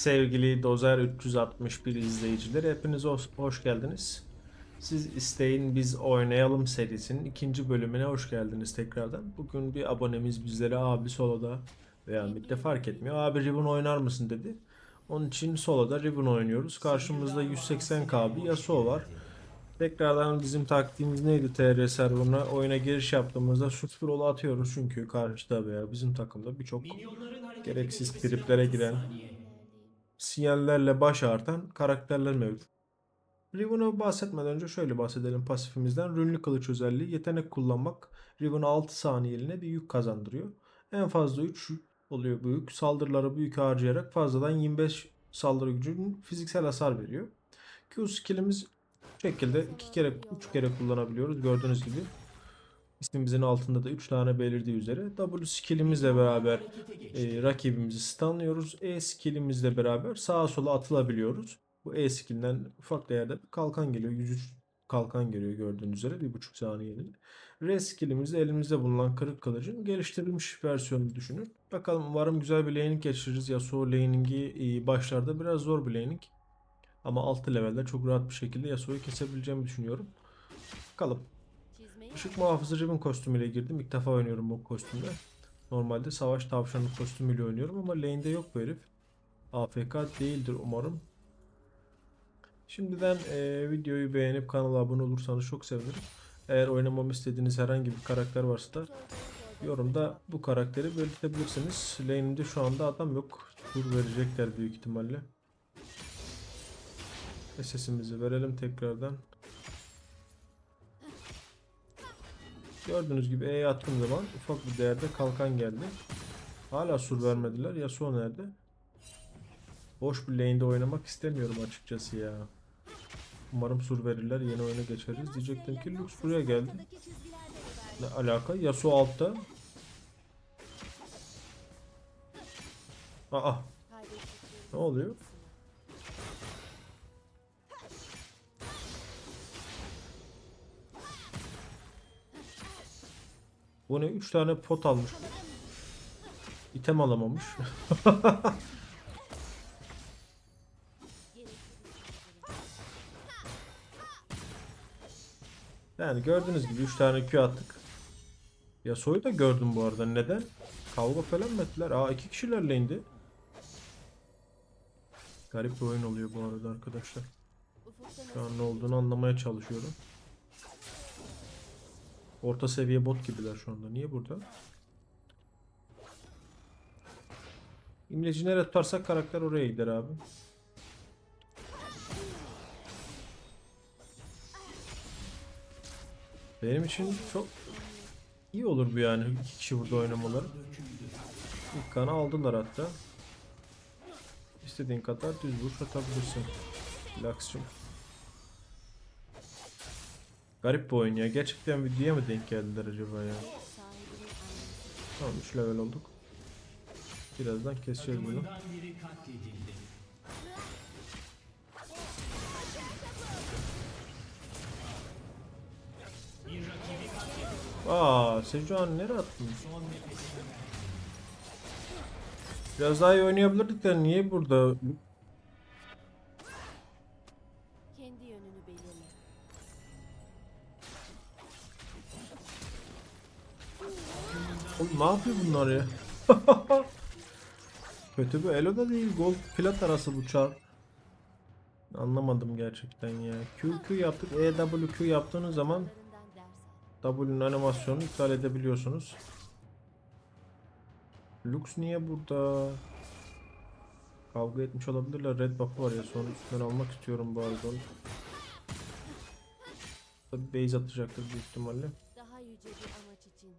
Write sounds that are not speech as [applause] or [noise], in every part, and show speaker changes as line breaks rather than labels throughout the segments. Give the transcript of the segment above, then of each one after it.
Sevgili Dozer 361 izleyicileri hepiniz hoş, geldiniz. Siz isteyin biz oynayalım serisinin ikinci bölümüne hoş geldiniz tekrardan. Bugün bir abonemiz bizlere abi soloda veya midde fark etmiyor. Abi Riven oynar mısın dedi. Onun için soloda Riven oynuyoruz. Karşımızda 180k bir Yasuo var. Tekrardan bizim taktiğimiz neydi TR serverına oyuna giriş yaptığımızda scroll atıyoruz çünkü karşıda veya bizim takımda birçok gereksiz triplere giren sinyallerle baş artan karakterler mevcut. Riven'a bahsetmeden önce şöyle bahsedelim pasifimizden. Rünlü kılıç özelliği yetenek kullanmak Riven'a 6 saniyeliğine bir yük kazandırıyor. En fazla 3 oluyor bu yük. Saldırıları büyük harcayarak fazladan 25 saldırı gücünün fiziksel hasar veriyor. Q skillimiz bu şekilde 2 kere 3 kere kullanabiliyoruz gördüğünüz gibi. İsmimizin altında da 3 tane belirdiği üzere W skillimizle beraber e, rakibimizi stunlıyoruz. E skillimizle beraber sağa sola atılabiliyoruz. Bu E skillinden ufak değerde bir kalkan geliyor. 103 kalkan geliyor gördüğünüz üzere 1.5 saniyelik. R skillimizde elimizde bulunan kırık kılıcın geliştirilmiş versiyonunu düşünün. Bakalım umarım güzel bir laning geçiririz. Yasuo laning'i e, başlarda biraz zor bir laning. Ama 6 levelde çok rahat bir şekilde Yasuo'yu kesebileceğimi düşünüyorum. Bakalım. Işık muhafızı Riven kostümüyle girdim. İlk defa oynuyorum bu kostümle. Normalde savaş tavşanı kostümüyle oynuyorum ama lane'de yok bu herif. AFK değildir umarım. Şimdiden eee, videoyu beğenip kanala abone olursanız çok sevinirim. Eğer oynamamı istediğiniz herhangi bir karakter varsa da yorumda bu karakteri belirtebilirsiniz. Lane'imde şu anda adam yok. Tur verecekler büyük ihtimalle. Sesimizi verelim tekrardan. Gördüğünüz gibi E'ye attığım zaman ufak bir değerde kalkan geldi. Hala sur vermediler. Yasuo nerede? Boş bir lane'de oynamak istemiyorum açıkçası ya. Umarım sur verirler. Yeni oyuna geçeriz. Diyecektim ki Lux buraya geldi. Ne alaka? Yasuo altta. Aa. Ne oluyor? Bu ne? 3 tane pot almış. İtem alamamış. [laughs] yani gördüğünüz gibi 3 tane Q attık. Yasuo'yu da gördüm bu arada. Neden? Kavga falan mı ettiler? Aa iki kişilerle indi. Garip bir oyun oluyor bu arada arkadaşlar. Şu an ne olduğunu anlamaya çalışıyorum. Orta seviye bot gibiler şu anda. Niye burada? İmleci nereye tutarsak karakter oraya gider abi. Benim için çok iyi olur bu yani iki kişi burada oynamaları. İlk kanı aldılar hatta. İstediğin kadar düz vuruş atabilirsin. Laks'cığım. Garip bir oyun ya. Gerçekten videoya mı denk geldiler acaba ya? Tamam 3 level olduk. Birazdan keseceğiz bunu. Aa, Sejuani nereye attın? Biraz daha iyi oynayabilirdik de niye burada? Oğlum ne yapıyor bunlar ya? [laughs] Kötü bir elo da değil. Gold plat arası bu çar. Anlamadım gerçekten ya. QQ yaptık. EWQ yaptığınız zaman. W'nin animasyonunu iptal edebiliyorsunuz. Lux niye burada? Kavga etmiş olabilirler. Red buff'ı var ya. Sonra üstünden almak istiyorum bu arada. Tabi base atacaktır büyük ihtimalle.
Daha yüce bir amaç için.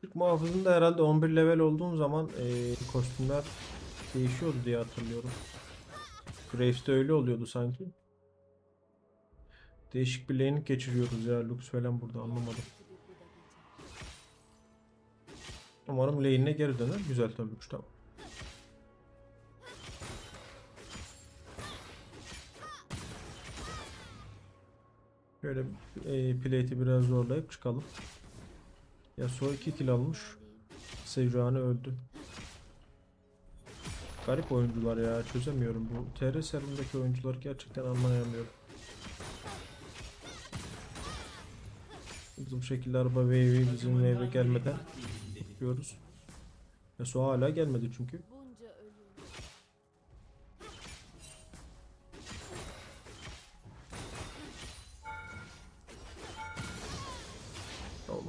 Türk muhafızında herhalde 11 level olduğum zaman eee, kostümler değişiyordu diye hatırlıyorum. Graves'te öyle oluyordu sanki. Değişik bir laning geçiriyoruz ya. Lux falan burada anlamadım. Umarım lane'ine geri döner. Güzel tabii Lux tamam. Şöyle eee plate'i biraz zorlayıp çıkalım. Yasuo 2 kill almış. Sejuani öldü. Garip oyuncular ya çözemiyorum bu. TR serverındaki oyuncuları gerçekten anlayamıyorum. Bizim şekilde araba wave'i bizim wave'e gelmeden tutuyoruz. Yasuo hala gelmedi çünkü.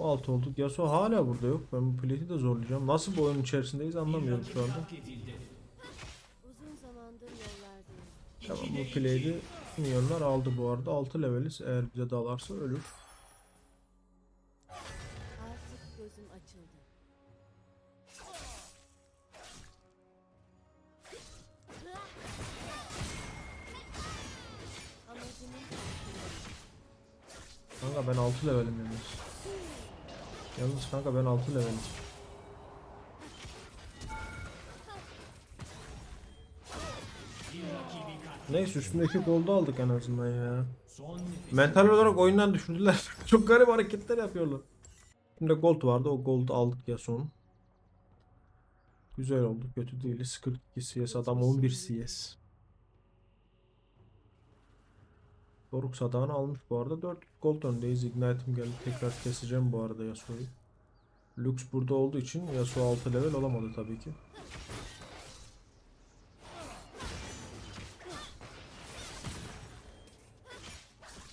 6 olduk. Yasuo hala burada yok. Ben bu plate'i de zorlayacağım. Nasıl bu oyun içerisindeyiz anlamıyorum şu anda. Tamam bu plate'i milyonlar aldı bu arada. 6 leveliz. Eğer bize dalarsa ölür. Kanka ben 6 levelim yalnız. Yalnız kanka ben 6 levelim. Neyse üstündeki goldu aldık en azından ya. Mental olarak oyundan düşürdüler. [laughs] Çok garip hareketler yapıyorlar. Şimdi gold vardı o goldu aldık ya son. Güzel oldu kötü değiliz. 42 CS adam 11 CS. Doruk sadağını almış bu arada. 4 gold öndeyiz. Ignite'im geldi. Tekrar keseceğim bu arada Yasuo'yu. Lux burada olduğu için Yasuo 6 level olamadı tabii ki.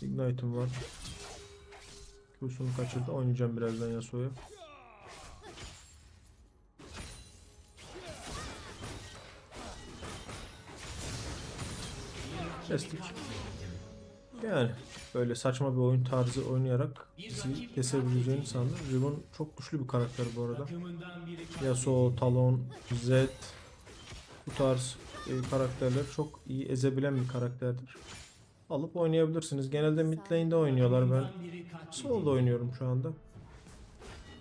Ignite'im var. Q'sunu kaçırdı. Oynayacağım birazdan Yasuo'ya. Kestik. Yani böyle saçma bir oyun tarzı oynayarak bizi kesebileceğini sandım. Riven çok güçlü bir karakter bu arada. Yasuo, Talon, Zed bu tarz e, karakterler çok iyi ezebilen bir karakterdir. Alıp oynayabilirsiniz. Genelde mid lane'de oynuyorlar. Ben solo'da oynuyorum şu anda.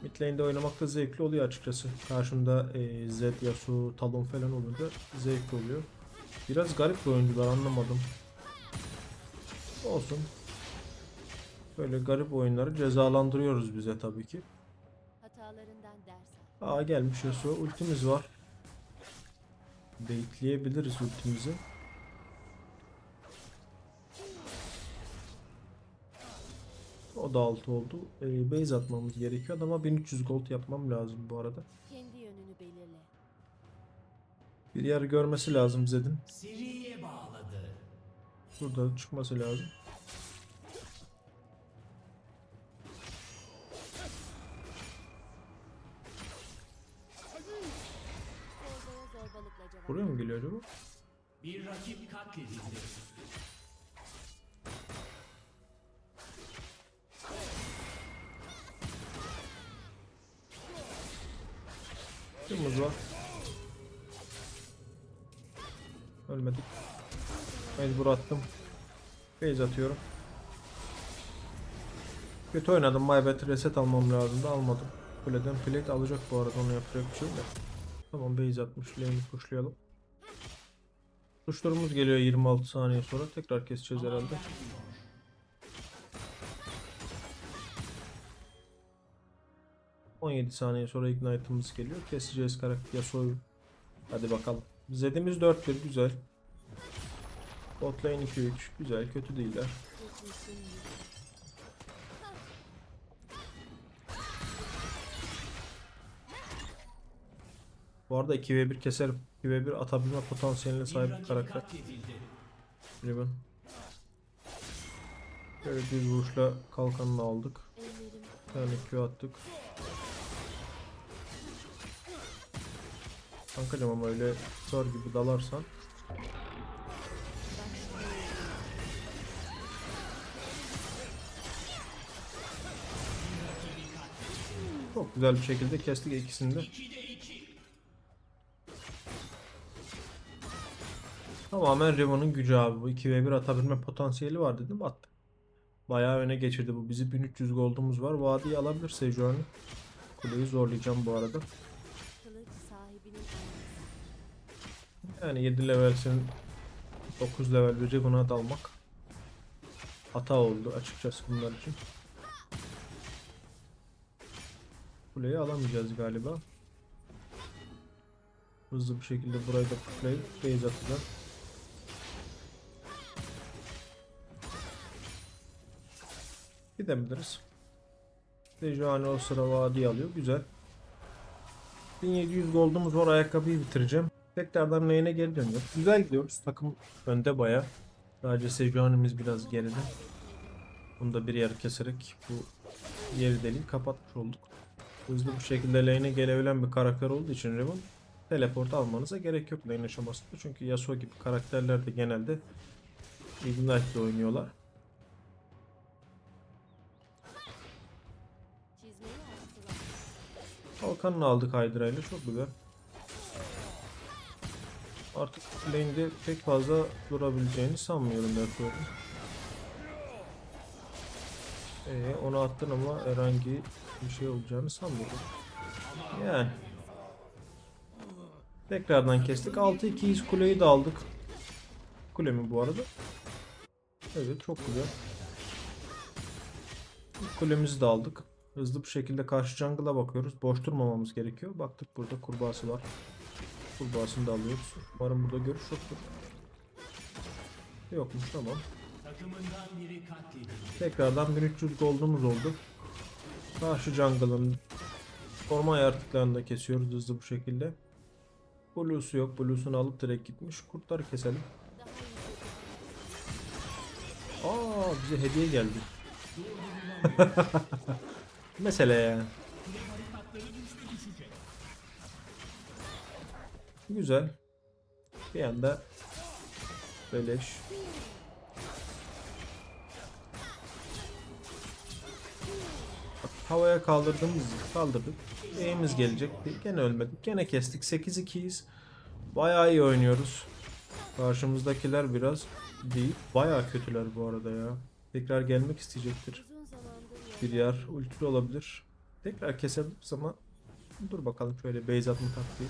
Mid lane'de oynamak da zevkli oluyor açıkçası. Karşımda e, Zed, Yasuo, Talon falan olunca zevkli oluyor. Biraz garip bir oyuncular anlamadım. Olsun. Böyle garip oyunları cezalandırıyoruz bize tabii ki.
Hatalarından ders al.
Aa gelmiş Yasuo. Ultimiz var. Bekleyebiliriz ultimizi. O da 6 oldu. Ee, base atmamız gerekiyor ama 1300 gold yapmam lazım bu arada.
Kendi yönünü belirle.
Bir yer görmesi lazım Zed'in.
Bağladı.
Burada çıkması lazım. Buraya mı geliyor acaba?
Bir rakip katledildi.
Kimimiz var? Ölmedik. Mecbur attım. Base atıyorum. Kötü oynadım. My bad. Reset almam lazımdı. Almadım. Kuleden plate alacak bu arada. Onu yapacak bir şey yok. Tamam base atmış. Lane'i pushlayalım. Tuşlarımız geliyor 26 saniye sonra. Tekrar keseceğiz herhalde. ...17 saniye sonra Ignite'ımız geliyor. Keseceğiz karakter Yasuo'yu. Hadi bakalım. Zed'imiz 4-1 güzel. Bot lane 2-3 güzel kötü değiller. Bu arada 2v1 keserim. 2v1 atabilme potansiyeline sahip bir karakter. Riven. Böyle bir vuruşla kalkanını aldık. Bir tane Q attık. Kankacım ama öyle zor gibi dalarsan güzel bir şekilde kestik ikisini de. Tamamen Riven'ın gücü abi bu 2v1 atabilme potansiyeli var dedim attı. Bayağı öne geçirdi bu. Bizi 1300 gold'umuz var. Vadiyi alabilir Sejuani. Kuleyi zorlayacağım bu arada. Yani 7 levelsin 9 level bir Riven'a dalmak hata oldu açıkçası bunlar için. Kuleyi alamayacağız galiba. Hızlı bir şekilde burayı da kutlayıp base atacağım. Gidebiliriz. Dejani o sıra vadi alıyor. Güzel. 1700 gold'umuz var. Ayakkabıyı bitireceğim. Tekrardan lane'e geri dönüyor. Güzel gidiyoruz. Takım önde baya. Sadece Sejuani'miz biraz geride. Bunu da bir yer keserek bu yeri deliği kapatmış olduk. Hızlı bir şekilde lane'e gelebilen bir karakter olduğu için Riven teleport almanıza gerek yok lane aşamasında. Çünkü Yasuo gibi karakterler de genelde Ignite'le oynuyorlar. Kalkanını aldık Hydra ile çok güzel. Artık lane'de pek fazla durabileceğini sanmıyorum yapıyorum. Ee, onu attın ama herhangi bir şey olacağını sanmıyorum. Yani. Tekrardan kestik. 6-2'yiz kuleyi de aldık. Kule mi bu arada? Evet çok güzel. Kulemizi de aldık. Hızlı bir şekilde karşı jungle'a bakıyoruz. Boş durmamamız gerekiyor. Baktık burada kurbağası var. Kurbağasını da alıyoruz. Umarım burada görüş yoktur. Yokmuş tamam.
Takımından biri katledildi.
Tekrardan 1300 gold'umuz oldu. Karşı jungle'ın orman yaratıklarını da kesiyoruz hızlı bu şekilde. Blue'su yok. Blue'sunu alıp direkt gitmiş. Kurtları keselim. Aa bize hediye geldi. [laughs] Mesele yani. Güzel. Bir anda beleş. Havaya kaldırdığımız kaldırdık. Eğimiz gelecekti. Gene ölmedik. Gene kestik. 8-2'yiz. Bayağı iyi oynuyoruz. Karşımızdakiler biraz değil. Bayağı kötüler bu arada ya. Tekrar gelmek isteyecektir. Bir yer ultili olabilir. Tekrar kesebiliriz ama dur bakalım şöyle base atma taktiği.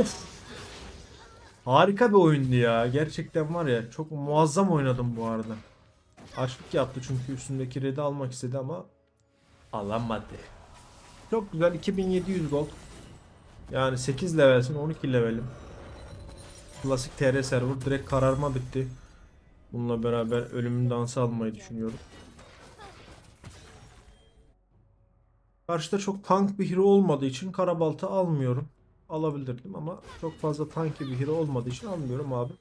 Of! Harika bir oyundu ya. Gerçekten var ya çok muazzam oynadım bu arada. Açlık yaptı çünkü üstündeki red'i almak istedi ama alamadı. Çok güzel 2700 gold. Yani 8 levelsin 12 levelim. Klasik TR server direkt kararma bitti. Bununla beraber ölümün dansı almayı düşünüyorum. Karşıda çok tank bir hero olmadığı için karabalta almıyorum. Alabilirdim ama çok fazla tank bir hero olmadığı için almıyorum abi.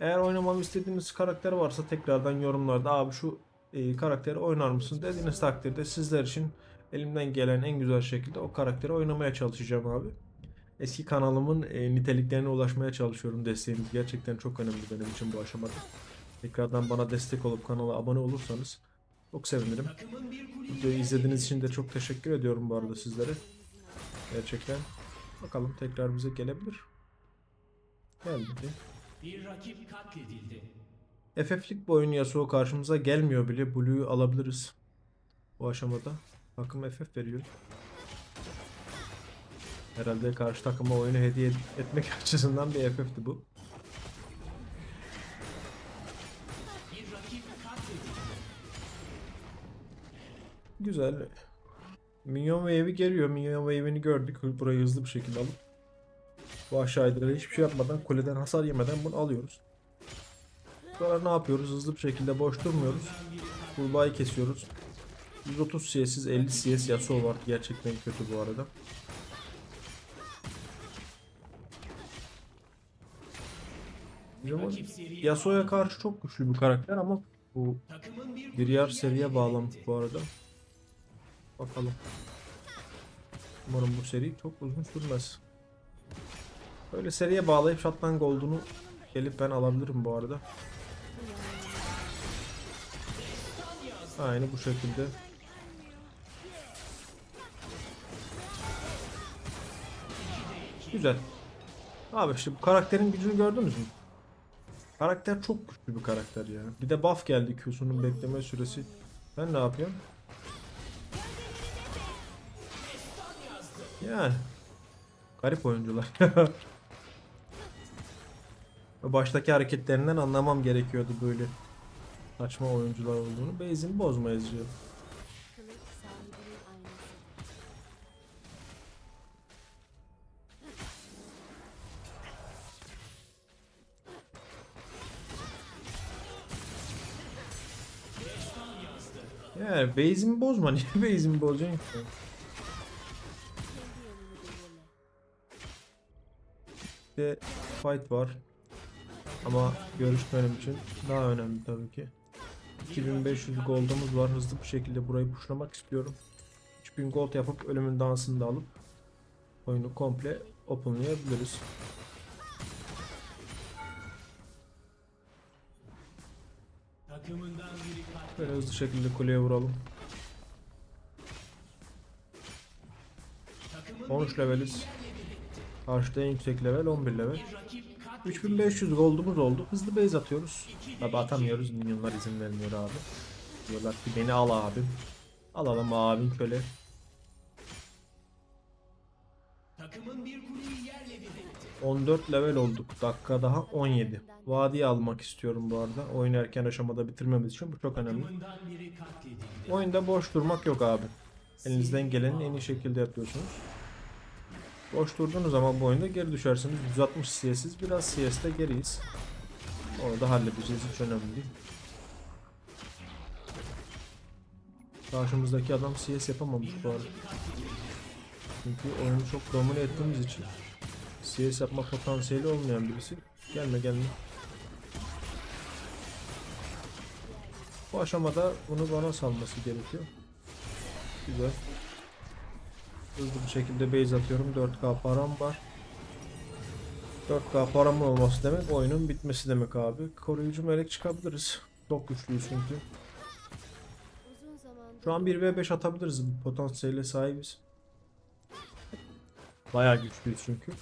Eğer oynamamı istediğiniz karakter varsa tekrardan yorumlarda abi şu e, karakteri oynar mısın dediğiniz takdirde sizler için elimden gelen en güzel şekilde o karakteri oynamaya çalışacağım abi. Eski kanalımın e, niteliklerine ulaşmaya çalışıyorum. Desteğiniz gerçekten çok önemli benim için bu aşamada. Tekrardan bana destek olup kanala abone olursanız çok sevinirim. Videoyu izlediğiniz için de çok teşekkür ediyorum bu arada sizlere. Gerçekten. Bakalım tekrar bize gelebilir. Geldi.
bir rakip katledildi.
FF'lik bu oyun Yasuo karşımıza gelmiyor bile. Blue'yu alabiliriz. Bu aşamada. Takım FF veriyor. Herhalde karşı takıma oyunu hediye etmek [laughs] açısından bir FF'ti bu.
Bir rakip katledildi.
Güzel. Minyon wave'i geliyor. Minyon wave'ini gördük. Burayı hızlı bir şekilde alıp bu aşağıya hiçbir şey yapmadan kuleden hasar yemeden bunu alıyoruz. Sonra ne yapıyoruz? Hızlı bir şekilde boş durmuyoruz. Kurbağayı kesiyoruz. 130 CS'siz 50 CS Yasuo var. Gerçekten kötü bu arada. Yasuo'ya karşı çok güçlü bir karakter ama bu
bir
yer
yerle
bağlamış bu arada. Bakalım. Umarım bu seri çok uzun sürmez. Böyle seriye bağlayıp Shotland Gold'unu gelip ben alabilirim bu arada. Aynı bu şekilde. Güzel. Abi işte bu karakterin gücünü gördünüz mü? Karakter çok güçlü bir karakter ya. Bir de buff geldi Q'sunun bekleme süresi. Ben ne yapıyorum? Yani. Garip oyuncular. [laughs] Baştaki hareketlerinden anlamam gerekiyordu böyle saçma oyuncular olduğunu. Base'ini bozmayız diyor. Yani base'imi bozma. [laughs] Niye base'imi bozacaksın ki? De fight var. Ama görüş için daha önemli tabii ki. 2500 gold'umuz var. Hızlı bir şekilde burayı pushlamak istiyorum. 3000 gold yapıp ölümün dansını da alıp oyunu komple openlayabiliriz. Böyle hızlı şekilde kuleye vuralım.
Takımın
13 leveliz. Karşıda en yüksek level 11 level.
bir rakip katledildi.
3500 gold'umuz oldu. Hızlı base atıyoruz. Tabi atamıyoruz. Minyonlar izin vermiyor abi. Diyorlar ki beni al abim. Alalım abim köle.
Takımın bir kuleyi yerle bir etti.
14 level olduk. Dakika daha 17. Vadiyi almak istiyorum bu arada. Oyun erken aşamada bitirmemiz için bu çok önemli. Oyunda boş durmak yok abi. Elinizden gelenin en iyi şekilde yapıyorsunuz. Boş durduğunuz zaman bu oyunda geri düşersiniz. 160 CS'iz. Biraz CS'de geriyiz. Onu da halledeceğiz. Hiç önemli değil. Karşımızdaki adam CS yapamamış bu arada. Çünkü oyunu çok domine ettiğimiz için CS yapma potansiyeli olmayan birisi. Gelme gelme. Bu aşamada bunu bana salması gerekiyor. Güzel. Hızlı bir şekilde base atıyorum. 4K param var. 4K param olması demek oyunun bitmesi demek abi. Koruyucu melek çıkabiliriz. Çok güçlüyüz çünkü. Şu an 1v5 atabiliriz. Bu potansiyele sahibiz. Bayağı güçlüyüz çünkü.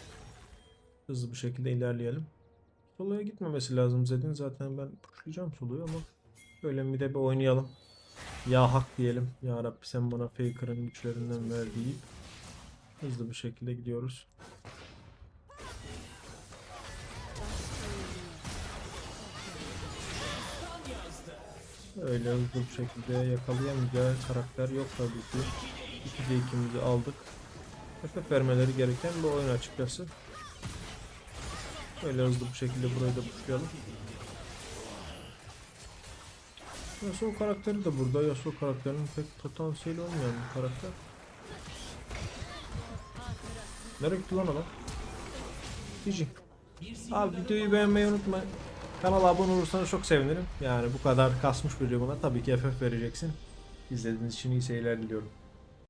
Hızlı bir şekilde ilerleyelim. Solo'ya gitmemesi lazım Zed'in. Zaten ben pushlayacağım Solo'yu ama böyle bir de bir oynayalım. Ya hak diyelim. Ya Rabbi sen bana Faker'ın güçlerinden ver hızlı bir şekilde gidiyoruz. Öyle hızlı bir şekilde yakalayamayacağı karakter yok tabii ki. 2'de ikimizi aldık. FF vermeleri gereken bir oyun açıkçası. Böyle hızlı bir şekilde burayı da pushlayalım. Yasuo karakteri de burada. Yasuo karakterinin pek potansiyeli olmayan bir karakter. Nereye gitti lan adam? GG. Abi videoyu beğenmeyi unutma. Kanala abone olursanız çok sevinirim. Yani bu kadar kasmış bir buna tabii ki FF vereceksin. İzlediğiniz için iyi seyirler diliyorum.